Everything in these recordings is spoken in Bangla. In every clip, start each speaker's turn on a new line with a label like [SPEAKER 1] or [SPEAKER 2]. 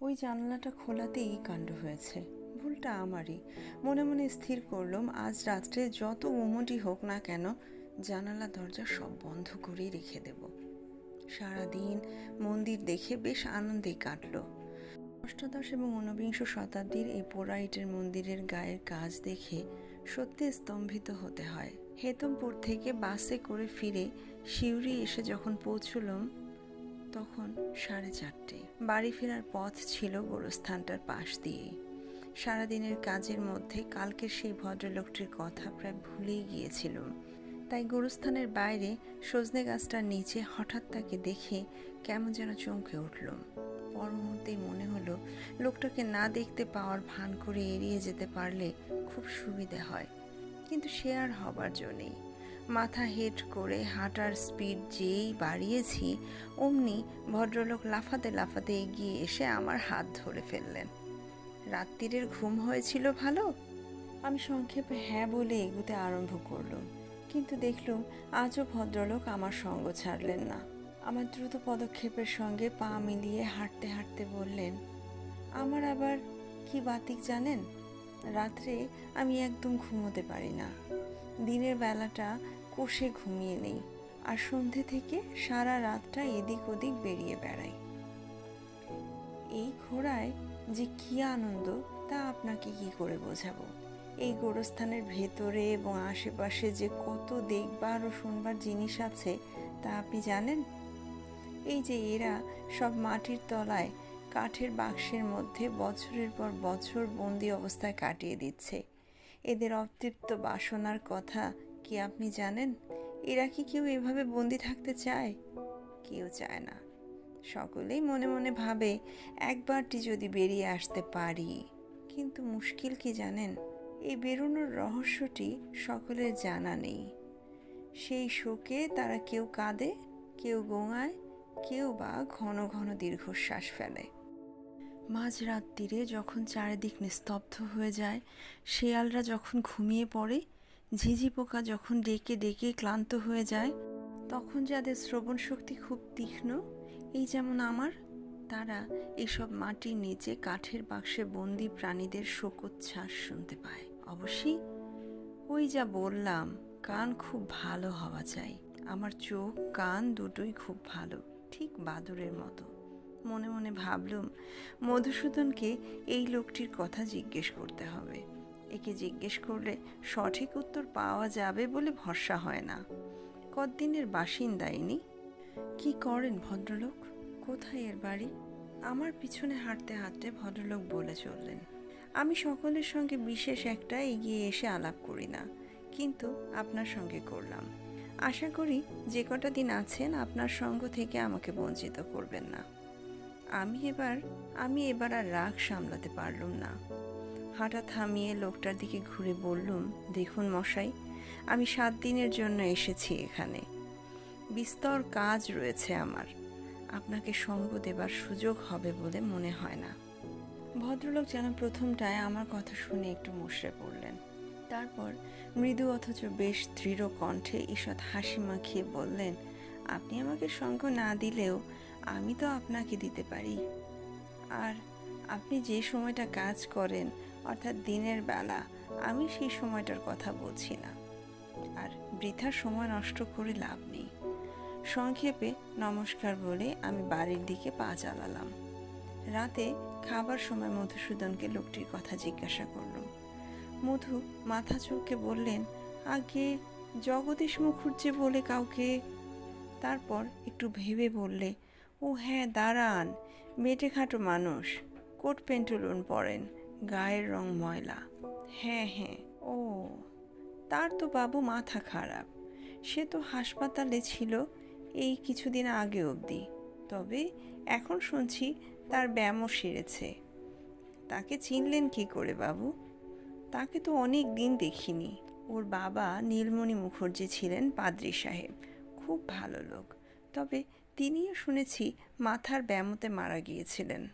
[SPEAKER 1] ওই জানলাটা খোলাতেই কাণ্ড হয়েছে। ভুলটা আমারই। মনে মনে স্থির করলাম, আজ রাত্রে যত উমটি হোক না কেন জানালা দরজা সব বন্ধ করেই রেখে দেব। সারাদিন মন্দির দেখে বেশ আনন্দেই কাটলো। অষ্টাদশ এবং ঊনবিংশ শতাব্দীর এই পোড়াইটের মন্দিরের গায়ের কাজ দেখে সত্যি স্তম্ভিত হতে হয়। হেতমপুর থেকে বাসে করে ফিরে শিউরি এসে যখন পৌঁছলাম তখন সাড়ে চারটে। বাড়ি ফেরার পথ ছিল গোরস্থানটার পাশ দিয়েই সারাদিনের কাজের মধ্যে কালকের সেই ভদ্রলোকটির কথা প্রায় ভুলেই গিয়েছিল। তাই গোরস্থানের বাইরে সজনে গাছটার নিচে হঠাৎ তাকে দেখে কেমন যেন চমকে উঠলাম পর মুহূর্তেই মনে হলো, লোকটাকে না দেখতে পাওয়ার ভান করে এড়িয়ে যেতে পারলে খুব সুবিধে হয়। কিন্তু সে আর হবার জন্যেই মাথা হেট করে হাঁটার স্পিড যেই বাড়িয়েছি, অমনি ভদ্রলোক লাফাতে লাফাতে এগিয়ে এসে আমার হাত ধরে ফেললেন। রাত্রিরের ঘুম হয়েছিল ভালো? আমি সংক্ষেপে হ্যাঁ বলে এগুতে আরম্ভ করলাম, কিন্তু দেখলুম আজও ভদ্রলোক আমার সঙ্গ ছাড়লেন না। আমার দ্রুত পদক্ষেপের সঙ্গে পা মিলিয়ে হাঁটতে হাঁটতে বললেন, আমার আবার কি বাতিক জানেন? রাত্রে আমি একদম ঘুমোতে পারি না। দিনের বেলাটা কষে ঘুমিয়ে নেই, আর সন্ধে থেকে সারা রাতটা এদিক ওদিক বেরিয়ে বেড়াই এই ঘোড়ায় যে কি আনন্দ, তা আপনাকে কি করে বোঝাবো? এই গোরস্থানের ভেতরে এবং আশেপাশে যে কত দেখবার ও শুনবার জিনিস আছে, তা আপনি জানেন? এই যে এরা সব মাটির তলায় কাঠের বাক্সের মধ্যে বছরের পর বছর বন্দি অবস্থায় কাটিয়ে দিচ্ছে। এদের অতৃপ্ত বাসনার কথা কি আপনি জানেন? এরা কি কেউ এভাবে বন্দি থাকতে চায়? কেউ চায় না। সকলেই মনে মনে ভাবে একবারটি যদি বেরিয়ে আসতে পারি। কিন্তু মুশকিল কি জানেন? এই বেরোনোর রহস্যটি সকলের জানা নেই। সেই শোকে তারা কেউ কাঁদে, কেউ গোঙায়, কেউ বা ঘন ঘন দীর্ঘশ্বাস ফেলে। মাঝরাত্রিরে যখন চারিদিক নিস্তব্ধ হয়ে যায়, শেয়ালরা যখন ঘুমিয়ে পড়ে ঝিঝি পোকা যখন ডেকে ডেকে ক্লান্ত হয়ে যায়, তখন যাদের শ্রবণ শক্তি খুব তীক্ষ্ণ। এই যেমন আমার, তারা এসব মাটির নিচে কাঠের বাক্সে বন্দি প্রাণীদের শোকোচ্ছ্বাস শুনতে পায়। অবশ্যই, ওই যা বললাম, কান খুব ভালো হওয়া চাই। আমার চোখ, কান দুটোই খুব ভালো, ঠিক বাদুরের মতো। মনে মনে ভাবলুম, মধুসূদনকে এই লোকটির কথা জিজ্ঞেস করতে হবে। একে জিজ্ঞেস করলে, সঠিক উত্তর পাওয়া যাবে বলে ভরসা হয় না। কতদিনের বাসিন্দা ইনি? কি করেন ভদ্রলোক? কোথায় এর বাড়ি? আমার পিছনে হাঁটতে হাঁটতে ভদ্রলোক বলে চললেন, আমি সকলের সঙ্গে বিশেষ একটা এগিয়ে এসে আলাপ করি না, কিন্তু আপনার সঙ্গে করলাম। আশা করি যে কটা দিন আছেন আপনার সঙ্গ থেকে আমাকে বঞ্চিত করবেন না। আমি এবার আমি এবার আর রাগ সামলাতে পারলুম না। হাঁটা থামিয়ে লোকটার দিকে ঘুরে বললুম, দেখুন মশাই, আমি সাত দিনের জন্য এসেছি এখানে। বিস্তর কাজ রয়েছে আমার। আপনাকে সঙ্গ দেবার সুযোগ হবে বলে মনে হয় না। ভদ্রলোক যেন প্রথমটায় আমার কথা শুনে একটু মুশড়ে পড়লেন। তারপর মৃদু অথচ বেশ দৃঢ় কণ্ঠে ঈষৎ হাসি মাখিয়ে বললেন, আপনি আমাকে সঙ্গ না দিলেও আমি তো আপনাকে দিতে পারি। আর আপনি যে সময়টা কাজ করেন অর্থাৎ দিনের বেলা, আমি সেই সময়টার কথা বলছি না। আর বৃথা সময় নষ্ট করে লাভ নেই। সংক্ষেপে নমস্কার বলে আমি বাড়ির দিকে পা চালালাম। রাতে খাবার সময় মধুসূদনকে লোকটির কথা জিজ্ঞাসা করলাম। মধু মাথা চুলকে বললেন, আগে জগদীশ মুখুজ্জে বলে কাউকে? তারপর একটু ভেবে বললে, ও হ্যাঁ দাঁড়ান মেটে খাটো মানুষ কোট পেন্টুলুন পরেন। গায়ের রং ময়লা। হ্যাঁ হ্যাঁ ও, তার তো বাবু মাথা খারাপ। সে তো হাসপাতালে ছিল এই কিছুদিন আগে অবধি। তবে এখন শুনছি তার ব্যায়ামও সেরেছে। তাকে চিনলেন কি করে বাবু? তাকে তো অনেক দিন দেখিনি। ওর বাবা নীলমণি মুখর্জি ছিলেন পাদ্রি সাহেব, খুব ভালো লোক। তবে তিনিও শুনেছি মাথার ব্যায়ামতে মারা গিয়েছিলেন।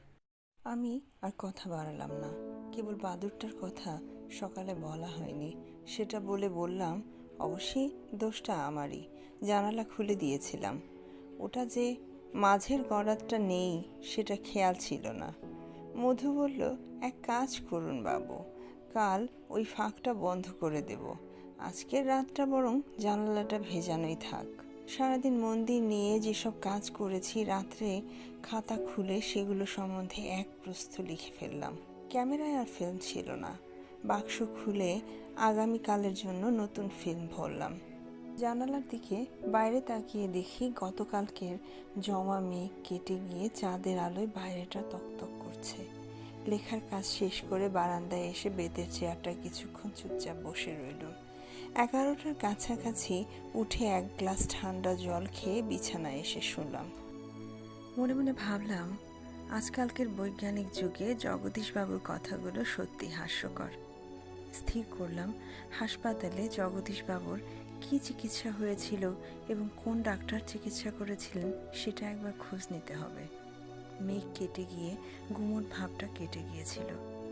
[SPEAKER 1] আমি আর কথা বাড়ালাম না। কেবল বাদুরটার কথা সকালে বলা হয়নি। সেটা বলে বললাম, অবশ্যই দোষটা আমারই। জানালা খুলে দিয়েছিলাম। ওটা যে মাঝের গড়াতটা নেই, সেটা খেয়াল ছিল না। মধু বলল, এক কাজ করুন বাবু, কাল ওই ফাঁকটা বন্ধ করে দেব। আজকের রাতটা বরং জানালাটা ভেজানোই থাক। সারাদিন মন্দির নিয়ে যেসব কাজ করেছি, রাত্রে খাতা খুলে সেগুলো সম্বন্ধে এক প্রস্থ লিখে ফেললাম। ক্যামেরায় আর ফিল্ম ছিল না। বাক্স খুলে আগামীকালের জন্য নতুন ফিল্ম ভরলাম। জানালার দিকে বাইরে তাকিয়ে দেখি গতকালকের জমা মেঘ কেটে গিয়ে চাঁদের আলোয় বাইরেটা তকতক করছে। লেখার কাজ শেষ করে বারান্দায় এসে বেতের চেয়ারটা কিছুক্ষণ চুপচাপ বসে রইল এগারোটার কাছাকাছি উঠে এক গ্লাস ঠান্ডা জল খেয়ে বিছানায় এসে শুনলাম। মনে মনে ভাবলাম, আজকালকের বৈজ্ঞানিক যুগে জগদীশবাবুর কথাগুলো সত্যি হাস্যকর। স্থির করলাম, হাসপাতালে জগদীশবাবুর কী চিকিৎসা হয়েছিল এবং কোন ডাক্তার চিকিৎসা করেছিলেন সেটা একবার খোঁজ নিতে হবে। মেঘ কেটে গিয়ে গুমোট ভাবটা কেটে গিয়েছিল।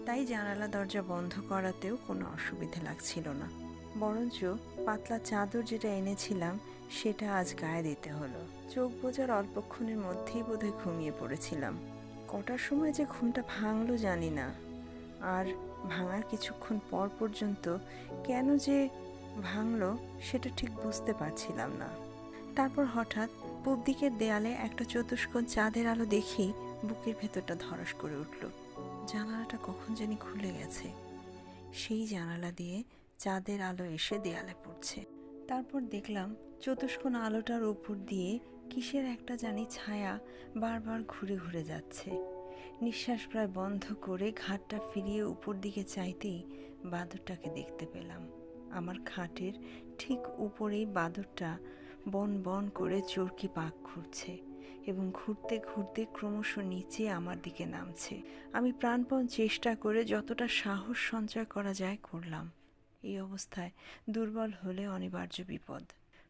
[SPEAKER 1] তাই জানালা দরজা বন্ধ করাতেও কোনো অসুবিধা লাগছিল না। বরঞ্চ পাতলা চাদর যেটা এনেছিলাম, সেটা আজ গায়ে দিতে হলো। চোখ বোঝার অল্পক্ষণের মধ্যেই বোধহয় ঘুমিয়ে পড়েছিলাম। কটার সময় যে ঘুমটা ভাঙলো জানি না। আর ভাঙার কিছুক্ষণ পর পর্যন্ত কেন যে ভাঙলো সেটা ঠিক বুঝতে পারছিলাম না। তারপর হঠাৎ পূব দিকের দেয়ালে একটা চতুষ্কোণ চাঁদের আলো দেখি বুকের ভেতরটা ধরস করে উঠল। জানালাটা কখন জানি খুলে গেছে। সেই জানালা দিয়ে চাঁদের আলো এসে দেয়ালে পড়ছে। তারপর দেখলাম চতুষ্কোণ আলোটার উপর দিয়ে কিসের একটা জানি ছায়া বারবার ঘুরে ঘুরে যাচ্ছে। নিঃশ্বাস প্রায় বন্ধ করে ঘাটটা ফিরিয়ে উপর দিকে চাইতেই বাঁদরটাকে দেখতে পেলাম। আমার খাটের ঠিক উপরেই বাঁদরটা বন বন করে চরকি পাক ঘুরছে এবং ঘুরতে ঘুরতে ক্রমশ নিচে আমার দিকে নামছে। আমি প্রাণপণ চেষ্টা করে যতটা সাহস সঞ্চয় করা যায় করলাম। এই অবস্থায় দুর্বল হলে অনিবার্য বিপদ।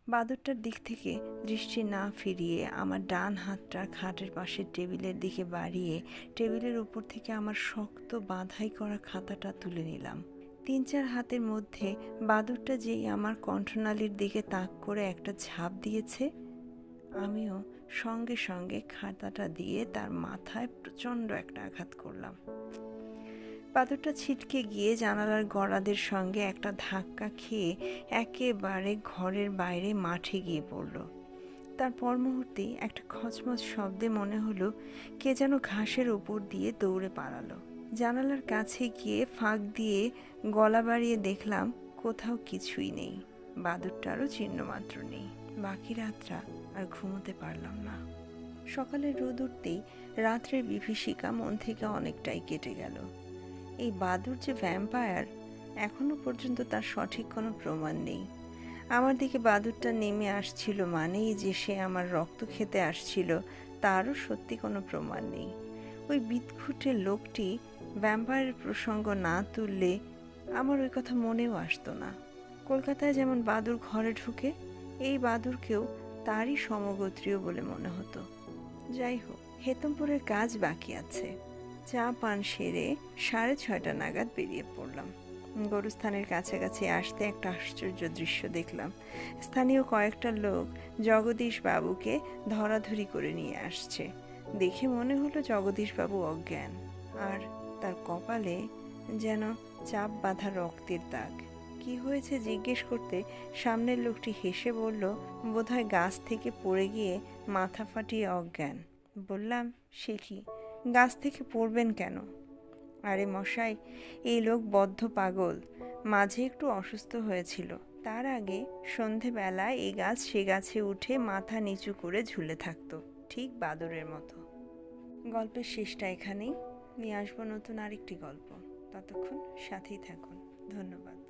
[SPEAKER 1] বাদুরটার দিক থেকে দৃষ্টি না ফিরিয়ে আমার ডান হাতটা খাটের পাশের টেবিলের দিকে বাড়িয়ে টেবিলের উপর থেকে আমার শক্ত বাঁধাই করা খাতাটা তুলে নিলাম। তিন চার হাতের মধ্যে বাদুরটা যেই আমার কণ্ঠনালীর দিকে তাক করে একটা ঝাঁপ দিয়েছে, আমিও সঙ্গে সঙ্গে খাতাটা দিয়ে তার মাথায় প্রচণ্ড একটা আঘাত করলাম। বাদুরটা ছিটকে গিয়ে জানালার গড়াদের সঙ্গে একটা ধাক্কা খেয়ে একেবারে ঘরের বাইরে মাঠে গিয়ে পড়ল। তার পর মুহূর্তেই একটা খচমচ শব্দে মনে হলো কে যেন ঘাসের ওপর দিয়ে দৌড়ে পালালো। জানালার কাছে গিয়ে ফাঁক দিয়ে গলা বাড়িয়ে দেখলাম কোথাও কিছুই নেই। বাদুরটারও চিহ্নমাত্র নেই। বাকি রাতটা আর ঘুমোতে পারলাম না। সকালে রোদ উঠতেই রাত্রের বিভীষিকা মন থেকে অনেকটাই কেটে গেল। এই বাদুর যে ভ্যাম্পায়ার এখনও পর্যন্ত তার সঠিক কোনো প্রমাণ নেই। আমার দিকে বাদুরটা নেমে আসছিল মানেই যে সে আমার রক্ত খেতে আসছিল, তারও সত্যি কোনো প্রমাণ নেই। ওই বিদঘুটে লোকটি ভ্যাম্পায়ারের প্রসঙ্গ না তুললে আমার ওই কথা মনেও আসতো না। কলকাতায় যেমন বাদুর ঘরে ঢুকে, এই বাদুরকেও তারই সমগোত্রীয় বলে মনে হতো। যাই হোক, হেতমপুরের কাজ বাকি আছে। চা পান সেরে সাড়ে ছয়টা নাগাদ বেরিয়ে পড়লাম। গরুস্থানের কাছাকাছি আসতে একটা আশ্চর্য দৃশ্য দেখলাম। স্থানীয় কয়েকটা লোক জগদীশ বাবুকে ধরাধরি করে নিয়ে আসছে। দেখে মনে হলো জগদীশবাবু অজ্ঞান, আর তার কপালে যেন চাপ বাঁধা রক্তের দাগ। কি হয়েছে জিজ্ঞেস করতে সামনের লোকটি হেসে বলল, বোধহয় গাছ থেকে পড়ে গিয়ে মাথা ফাটিয়ে অজ্ঞান। বললাম, সে কি? গাছ থেকে পড়বেন কেন? আরে মশাই, এই লোক বদ্ধ পাগল। মাঝে একটু অসুস্থ হয়েছিল। তার আগে সন্ধেবেলায় এই গাছ সে গাছে উঠে মাথা নিচু করে ঝুলে থাকতো, ঠিক বাদরের মতো। গল্পের শেষটা এখানেই। নিয়ে আসব নতুন আরেকটি গল্প। ততক্ষণ সাথেই থাকুন। ধন্যবাদ।